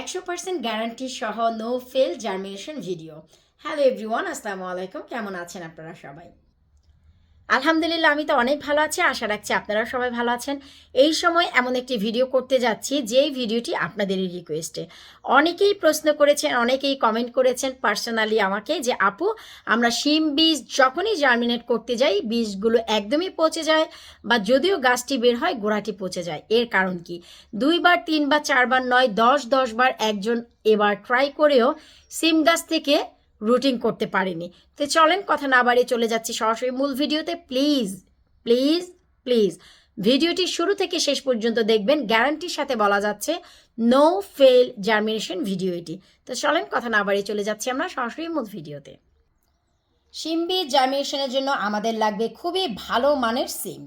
একশো percent guarantee সহ no fail germination video hello everyone আসসালামু আলাইকুম। কেমন আছেন আপনারা সবাই? আলহামদুলিল্লাহ, আমি তো অনেক ভালো আছি। আশা রাখছি আপনারা সবাই ভালো আছেন। এই সময় এমন একটি ভিডিও করতে যাচ্ছি, যেই ভিডিওটি আপনাদেরই রিকোয়েস্টে অনেকেই প্রশ্ন করেছেন, অনেকেই কমেন্ট করেছেন পার্সোনালি আমাকে যে, আপু, আমরা শিম বীজ যখনই জার্মিনেট করতে যাই, বীজগুলো একদমই পচে যায় বা যদিও গাছটি বের হয়, গোড়াটি পচে যায়। এর কারণ কি? দুইবার, তিনবার, চারবার নয়, দশ দশবার একজন এবার ট্রাই করেও সিম গাছ থেকে রুটিং করতে পারেনি। তো চলেন কথা না বাড়িয়ে চলে যাচ্ছি সরাসরি মূল ভিডিওতে। Please please please. ভিডিওটি শুরু থেকে শেষ পর্যন্ত দেখবেন। গ্যারান্টির সাথে বলা যাচ্ছে নো ফেল জার্মিনেশন ভিডিও এটি। তো চলেন কথা না বাড়িয়ে চলে যাচ্ছি আমরা সরাসরি মূল ভিডিওতে। সিম বীজ জার্মিনেশনের জন্য আমাদের লাগবে খুবই ভালো মানের সিম।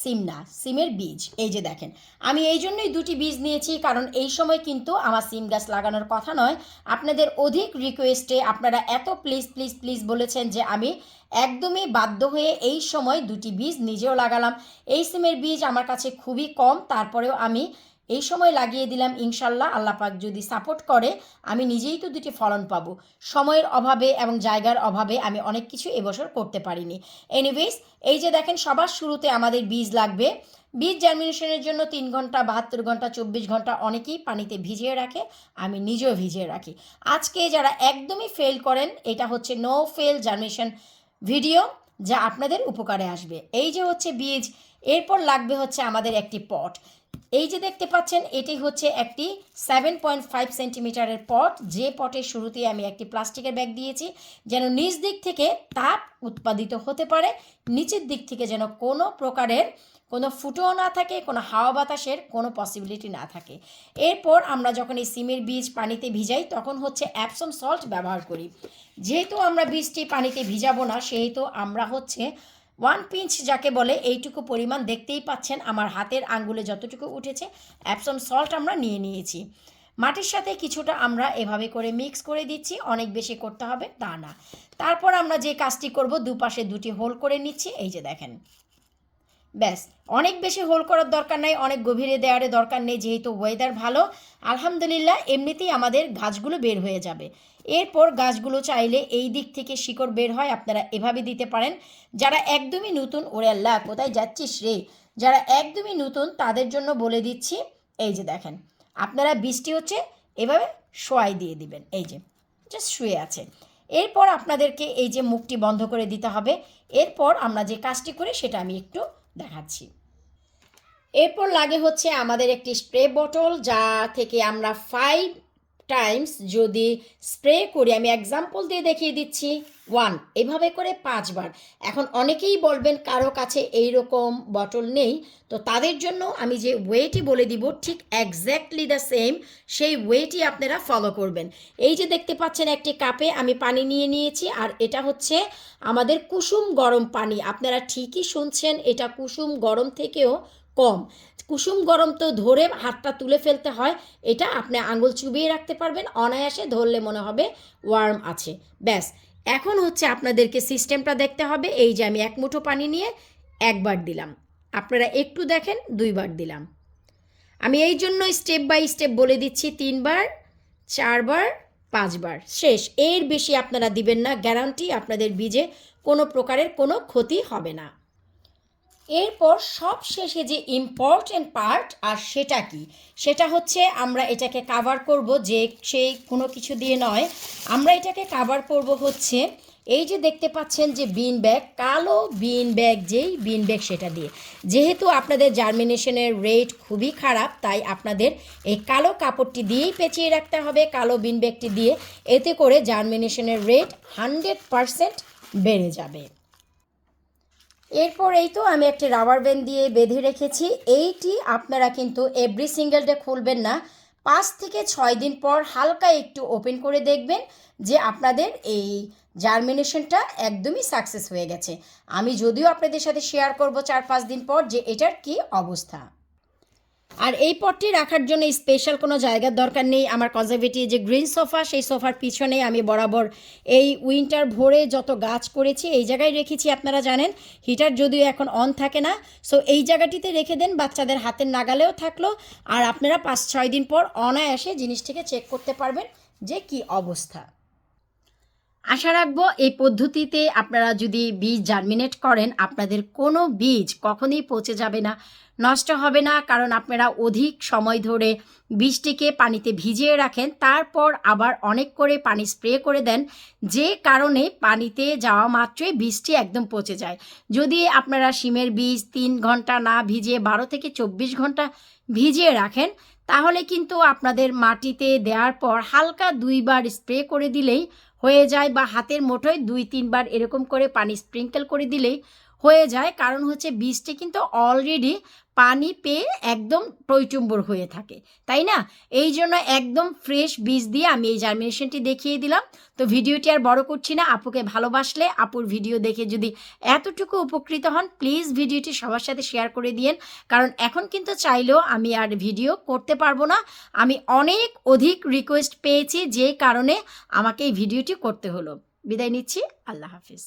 সিম না, সিমের বীজ। এই যে দেখেন, আমি এই জন্যই দুটি বীজ নিয়েছি, কারণ এই সময় কিন্তু আমার সিম গাছ লাগানোর কথা নয়। আপনাদের অধিক রিকোয়েস্টে আপনারা এত প্লিজ প্লিজ প্লিজ বলেছেন যে আমি একদমই বাধ্য হয়ে এই সময় দুটি বীজ নিজেও লাগালাম। এই সিমের বীজ আমার কাছে খুবই কম, তারপরেও আমি এই সময় লাগিয়ে দিলাম ইনশাল্লাহ আল্লাপাক যদি সাপোর্ট করে, আমি নিজেই তো দুটি ফলন পাবো। সময়ের অভাবে এবং জায়গার অভাবে আমি অনেক কিছু এবছর করতে পারিনি। এনিওয়েজ এই যে দেখেন, সবার শুরুতে আমাদের বীজ লাগবে। বীজ জার্মিনেশনের জন্য তিন ঘণ্টা, বাহাত্তর ঘণ্টা, চব্বিশ ঘণ্টা অনেকেই পানিতে ভিজিয়ে রাখে, আমি নিজেও ভিজিয়ে রাখি। আজকে যারা একদমই ফেল করেন, এটা হচ্ছে নো ফেল জার্মিনেশন ভিডিও যা আপনাদের উপকারে আসবে। এই যে হচ্ছে বীজ, এরপর লাগবে হচ্ছে আমাদের একটি পট এই যে দেখতে পাচ্ছেন, এটি হচ্ছে একটি সেভেন পয়েন্ট ফাইভ সেন্টিমিটারের পট যে পটের শুরুতেই আমি একটি প্লাস্টিকের ব্যাগ দিয়েছি, যেন নিচ দিক থেকে তাপ উৎপাদিত হতে পারে, নিচের দিক থেকে যেন কোনো প্রকারের কোনো ফুটোও না থাকে, কোনো হাওয়া বাতাসের কোনো পসিবিলিটি না থাকে। এরপর আমরা যখন এই সিমের বীজ পানিতে ভিজাই, তখন হচ্ছে অ্যাপসম সল্ট ব্যবহার করি। যেহেতু আমরা বীজটি পানিতে ভিজাবো না, সেহেতু আমরা হচ্ছে ওয়ান পিঞ্চ যাকে বলে, এইটুকু পরিমাণ দেখতেই পাচ্ছেন আমার হাতের আঙ্গুলে যতটুকু উঠেছে অ্যাপসম সল্ট আমরা নিয়ে নিয়েছি। মাটির সাথে কিছুটা আমরা এভাবে করে মিক্স করে দিচ্ছি, অনেক বেশি করতে হবে তা না। তারপর আমরা যে কাজটি করব, দুপাশে দুটি হোল করে নিচ্ছি, এই যে দেখেন। ব্যাস, অনেক বেশি হোল করার দরকার নাই, অনেক গভীরে দেওয়ারে দরকার নেই, যেহেতু ওয়েদার ভালো। আলহামদুলিল্লাহ, এমনিতেই আমাদের গাছগুলো বের হয়ে যাবে। এরপর গাছগুলো চাইলে এই দিক থেকে শিকড় বের হয়, আপনারা এভাবে দিতে পারেন। যারা একদমই নতুন, ওরে আল্লাহ, কোথায় যাচ্ছিস রে? যারা একদমই নতুন, তাদের জন্য বলে দিচ্ছি, এই যে দেখেন, আপনারা বৃষ্টি হচ্ছে, এভাবে শোয়াই দিয়ে দিবেন, এই যে জাস্ট শুয়ে আছে। এরপর আপনাদেরকে এই যে মুখটি বন্ধ করে দিতে হবে। এরপর আমরা যে কাজটি করি, সেটা আমি একটু দেখাচ্ছি। এরপর লাগে হচ্ছে আমাদের একটি স্প্রে বটল যা থেকে আমরা ফাইভ টাইমস যদি স্প্রে করি, আমি এক্সাম্পল দিয়ে দেখিয়ে দিচ্ছি ওয়ান এভাবে করে পাঁচবার। এখন অনেকেই বলবেন, কারও কাছে এই রকম বটল নেই। তো তাদের জন্য আমি যে ওয়েটি বলে দিব, ঠিক একজ্যাক্টলি দ্য সেম সেই ওয়েটি আপনারা ফলো করবেন। এই যে দেখতে পাচ্ছেন একটি কাপে আমি পানি নিয়ে নিয়েছি, আর এটা হচ্ছে আমাদের কুসুম গরম পানি। আপনারা ঠিকই শুনছেন, এটা কুসুম গরম থেকেও কম। কুসুম গরম তো ধরে হাতটা তুলে ফেলতে হয়, এটা আপনি আঙুল চুবিয়ে রাখতে পারবেন, অনায়াসে ধরলে মনে হবে ওয়ার্ম আছে। ব্যাস, এখন হচ্ছে আপনাদেরকে সিস্টেমটা দেখতে হবে, এই যে আমি এক মুঠো পানি নিয়ে একবার দিলাম। আপনারা একটু দেখেন, দুইবার দিলাম। আমি এই জন্য স্টেপ বাই স্টেপ বলে দিচ্ছি, তিনবার, চারবার, পাঁচবার। শেষ, এর বেশি আপনারা দিবেন না গ্যারান্টি আপনাদের বীজে কোনো প্রকারের কোনো ক্ষতি হবে না। এরপর সব শেষে যে ইম্পর্টেন্ট পার্ট আর সেটা কি? সেটা হচ্ছে আমরা এটাকে কাভার করব যে সেই কোনো কিছু দিয়ে নয়। আমরা এটাকে কাভার করব হচ্ছে, এই যে দেখতে পাচ্ছেন যে বিন ব্যাগ কালো বিন ব্যাগ যেই বিন ব্যাগ সেটা দিয়ে। যেহেতু আপনাদের জার্মিনেশনের রেট খুবই খারাপ, তাই আপনাদের এই কালো কাপড়টি দিয়েই পেঁচিয়ে রাখতে হবে, কালো বিন ব্যাগটি দিয়ে। এতে করে জার্মিনেশনের রেট হান্ড্রেড পারসেন্ট বেড়ে যাবে। এরপর এই তো আমি একটি রাবার ব্যান্ড দিয়ে বেঁধে রেখেছি। এইটি আপনারা কিন্তু এভরি সিঙ্গেল ডে খুলবেন না। পাঁচ থেকে ছয় দিন পর হালকা একটু ওপেন করে দেখবেন যে আপনাদের এই জার্মিনেশনটা একদমই সাকসেস হয়ে গেছে। আমি যদিও আপনাদের সাথে শেয়ার করব চার পাঁচ দিন পর যে এটার কি অবস্থা। আর এই পটটি রাখার জন্য স্পেশাল কোনো জায়গার দরকার নেই। আমার কনজারভেটিভ যে গ্রিন সোফা সেই সোফার পিছনে আমি বরাবর এই উইন্টার ভোরে যত গাছ করেছি, এই জায়গায় রেখেছি, আপনারা জানেন। হিটার যদিও এখন অন থাকে না সো এই জায়গাটিতে রেখে দেন, বাচ্চাদের হাতের নাগালেও থাকল। আর আপনারা পাঁচ ছয় দিন পর অনায়াসে জিনিসটিকে চেক করতে পারবেন যে কি অবস্থা। আশা রাখব এই পদ্ধতিতে আপনারা যদি বীজ জার্মিনেট করেন, আপনাদের কোনো বীজ কখনই পচে যাবে না, নষ্ট হবে না, কারণ আপনারা অধিক সময় ধরে বীজটিকে পানিতে ভিজিয়ে রাখেন, তারপর আবার অনেক করে পানি স্প্রে করে দেন, যে কারণে পানিতে যাওয়া মাত্রই বীজটি একদম পচে যায়। যদি আপনারা শিমের বীজ তিন ঘণ্টা না ভিজিয়ে বারো থেকে চব্বিশ ঘণ্টা ভিজিয়ে রাখেন, তাহলে কিন্তু আপনাদের মাটিতে দেওয়ার পর হালকা দুইবার স্প্রে করে দিলেই হয়ে যায় বা হাতের মুঠোয় দুই তিনবার এরকম করে পানি স্প্রিঙ্কেল করে দিলেই হয়ে যায়। কারণ হচ্ছে বীজটি কিন্তু অলরেডি পানি পেয়ে একদম টইটুম্বর হয়ে থাকে, তাই না? এই জন্য একদম ফ্রেশ বীজ দিয়ে আমি এই জার্মিনেশনটি দেখিয়ে দিলাম। তো ভিডিওটি আর বড় করছি না। আপুকে ভালোবাসলে আপুর ভিডিও দেখে যদি এতটুকু উপকৃত হন প্লিজ ভিডিওটি সবার সাথে শেয়ার করে দিয়েন। কারণ এখন কিন্তু চাইলেও আমি আর ভিডিও করতে পারব না। আমি অনেক অধিক রিকোয়েস্ট পেয়েছি যে কারণে আমাকে এই ভিডিওটি করতে হলো। বিদায় নিচ্ছি। আল্লাহ হাফিজ।